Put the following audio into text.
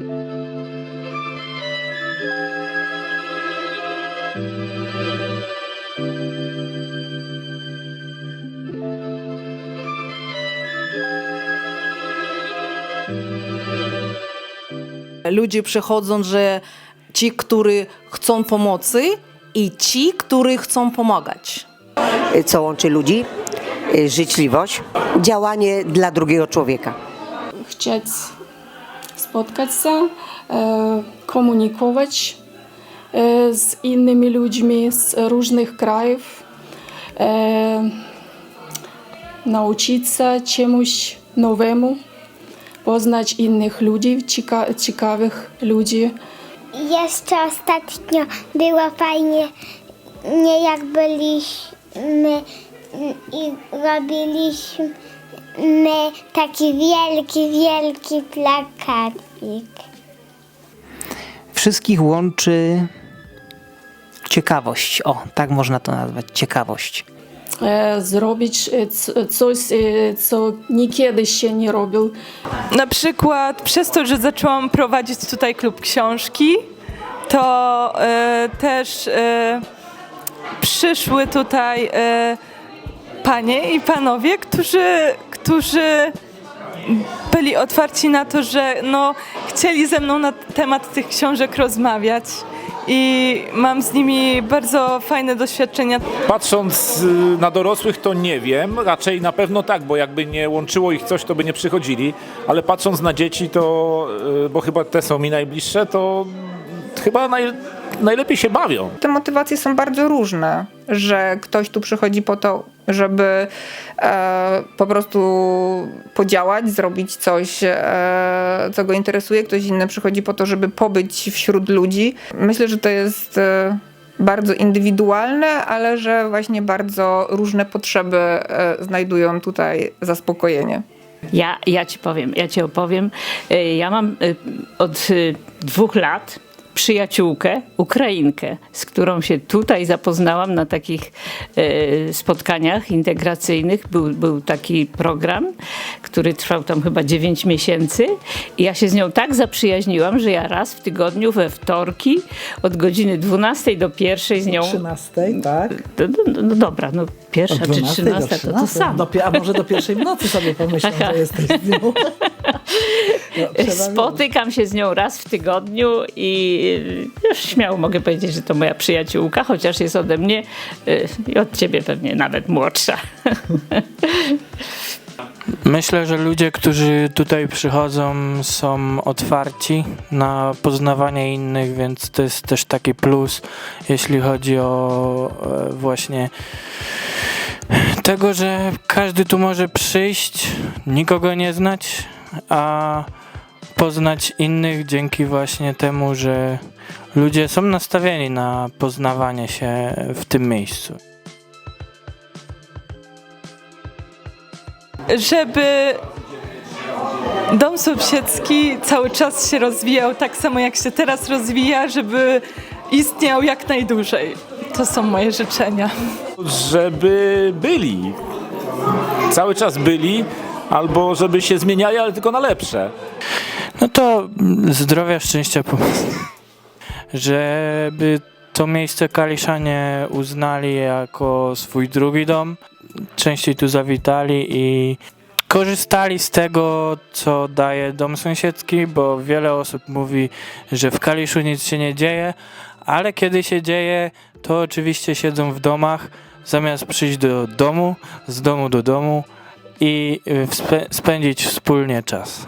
Ludzie przychodzą, że ci, którzy chcą pomocy i ci, którzy chcą pomagać. co łączy ludzi, życzliwość, działanie dla drugiego człowieka. chcieć spotkać się, e, komunikować e, z innymi ludźmi z różnych krajów, e, nauczyć się czemuś nowemu, poznać innych ludzi, cieka- ciekawych ludzi. Jeszcze ostatnio było fajnie, nie jak byliśmy i robiliśmy taki wielki, wielki plakacik. Wszystkich łączy ciekawość. O, tak można to nazwać. Ciekawość. E, zrobić e, coś, e, co niekiedy się nie robił. Na przykład przez to, że zaczęłam prowadzić tutaj klub książki, to e, też e, przyszły tutaj e, panie i panowie, którzy, którzy byli otwarci na to, że no, chcieli ze mną na temat tych książek rozmawiać. I mam z nimi bardzo fajne doświadczenia. Patrząc y, na dorosłych, to nie wiem. Raczej na pewno tak, bo jakby nie łączyło ich coś, to by nie przychodzili. Ale patrząc na dzieci, to, y, bo chyba te są mi najbliższe, to chyba naj, najlepiej się bawią. Te motywacje są bardzo różne, że ktoś tu przychodzi po to, żeby e, po prostu podziałać, zrobić coś, e, co go interesuje. Ktoś inny przychodzi po to, żeby pobyć wśród ludzi. Myślę, że to jest e, bardzo indywidualne, ale że właśnie bardzo różne potrzeby e, znajdują tutaj zaspokojenie. Ja, ja ci powiem, ja ci opowiem. Y, Ja mam y, od dwóch lat przyjaciółkę, Ukrainkę, z którą się tutaj zapoznałam na takich y, spotkaniach integracyjnych. Był, był taki program, który trwał tam chyba 9 miesięcy i ja się z nią tak zaprzyjaźniłam, że ja raz w tygodniu we wtorki od godziny 12 do 1 z nią... 13, tak? No, no, no dobra, no pierwsza czy 12 do 13 to to 13. samo. Do, a może do pierwszej w nocy sobie pomyślą, Aha. że jesteś z nią. No, Spotykam się z nią raz w tygodniu i y, już śmiało mogę powiedzieć, że to moja przyjaciółka, chociaż jest ode mnie y, i od ciebie pewnie nawet młodsza. Myślę, że ludzie, którzy tutaj przychodzą, są otwarci na poznawanie innych, więc to jest też taki plus, jeśli chodzi o e, właśnie tego, że każdy tu może przyjść, nikogo nie znać, a poznać innych dzięki właśnie temu, że ludzie są nastawieni na poznawanie się w tym miejscu. żeby dom sąsiedzki cały czas się rozwijał tak samo jak się teraz rozwija, żeby istniał jak najdłużej. To są moje życzenia. Żeby byli. Cały czas byli, albo żeby się zmieniali, ale tylko na lepsze. No to mm, zdrowia, szczęścia. Żeby to miejsce Kaliszanie uznali jako swój drugi dom, częściej tu zawitali i korzystali z tego, co daje dom sąsiedzki, bo wiele osób mówi, że w Kaliszu nic się nie dzieje, ale kiedy się dzieje, to oczywiście siedzą w domach, zamiast przyjść do domu, z domu do domu i y, spędzić wspólnie czas.